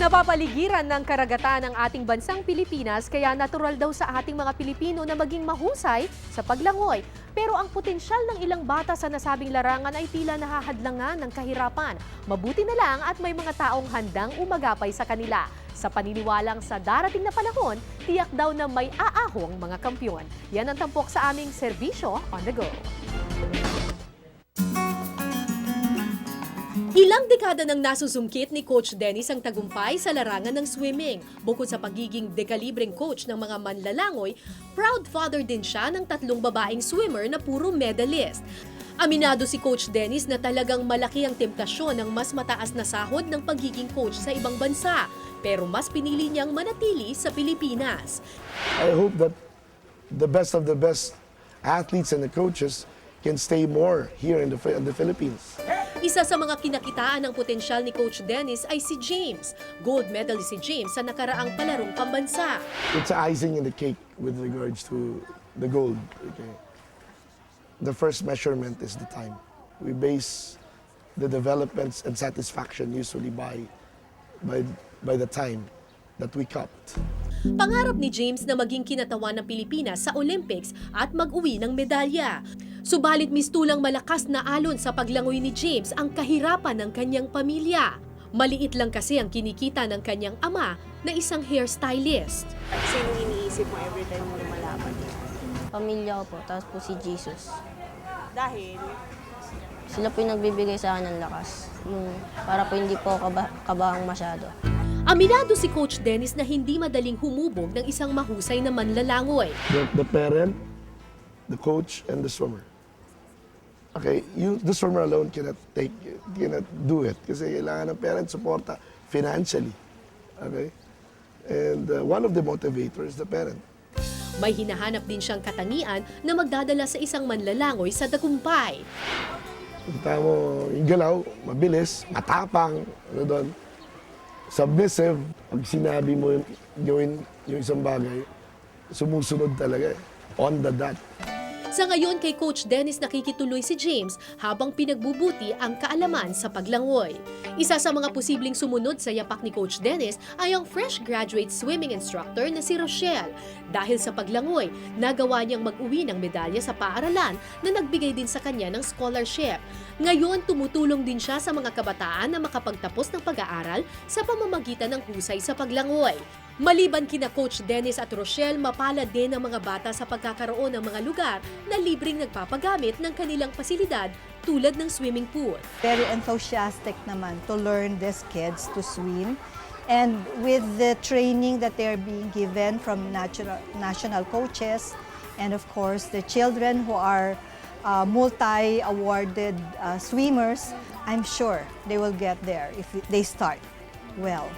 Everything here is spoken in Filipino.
Napapaligiran ng karagatan ng ating bansang Pilipinas kaya natural daw sa ating mga Pilipino na maging mahusay sa paglangoy. Pero ang potensyal ng ilang bata sa nasabing larangan ay tila nahahadlangan ng kahirapan. Mabuti na lang at may mga taong handang umagapay sa kanila. Sa paniniwalang sa darating na panahon, tiyak daw na may aahong mga kampyon. Yan ang tampok sa aming serbisyo on the go. Ilang dekada nang nasusungkit ni Coach Dennis ang tagumpay sa larangan ng swimming. Bukod sa pagiging dekalibreng coach ng mga manlalangoy, proud father din siya ng tatlong babaeng swimmer na puro medalist. Aminado si Coach Dennis na talagang malaki ang temptasyon ng mas mataas na sahod ng pagiging coach sa ibang bansa. Pero mas pinili niyang manatili sa Pilipinas. I hope that the best of the best athletes and the coaches can stay more here in the, in the Philippines. Isa sa mga kinakitaan ng potensyal ni Coach Dennis ay si James. Gold medalist si James sa nakaraang palarong pambansa. It's icing in the cake with regards to the gold. Okay. The first measurement is the time. We base the developments and satisfaction usually by, by, by the time that we cupped. Pangarap ni James na maging kinatawan ng Pilipinas sa Olympics at mag-uwi ng medalya. Subalit mistulang malakas na alon sa paglangoy ni James ang kahirapan ng kanyang pamilya. Maliit lang kasi ang kinikita ng kanyang ama na isang hairstylist. Sino iniisip mo every time mo lumalaban? Pamilya ko po, tapos po si Jesus. Dahil, Sila po yung nagbibigay sa akin ng lakas. Yung, para po hindi po kaba- kabahang masyado. Aminado si Coach Dennis na hindi madaling humubog ng isang mahusay na manlalangoy. The, the parent, the coach, and the swimmer. Okay, you, the swimmer alone cannot take, cannot do it kasi kailangan ng parent suporta financially. Okay? And uh, one of the motivators is the parent. May hinahanap din siyang katangian na magdadala sa isang manlalangoy sa tagumpay. Kita mo, yung galaw, mabilis, matapang, ano doon, submissive. Pag sinabi mo yung, gawin yung isang bagay, sumusunod talaga eh. On the dot. Sa ngayon kay Coach Dennis nakikituloy si James habang pinagbubuti ang kaalaman sa paglangoy. Isa sa mga posibleng sumunod sa yapak ni Coach Dennis ay ang fresh graduate swimming instructor na si Rochelle. Dahil sa paglangoy, nagawa niyang mag-uwi ng medalya sa paaralan na nagbigay din sa kanya ng scholarship. Ngayon, tumutulong din siya sa mga kabataan na makapagtapos ng pag-aaral sa pamamagitan ng husay sa paglangoy. Maliban kina Coach Dennis at Rochelle, mapalad din ang mga bata sa pagkakaroon ng mga lugar na libreng nagpapagamit ng kanilang pasilidad tulad ng swimming pool. very enthusiastic naman to learn these kids to swim. And with the training that they're being given from national, national coaches, and of course the children who are uh, multi-awarded uh, swimmers, I'm sure they will get there if they start well.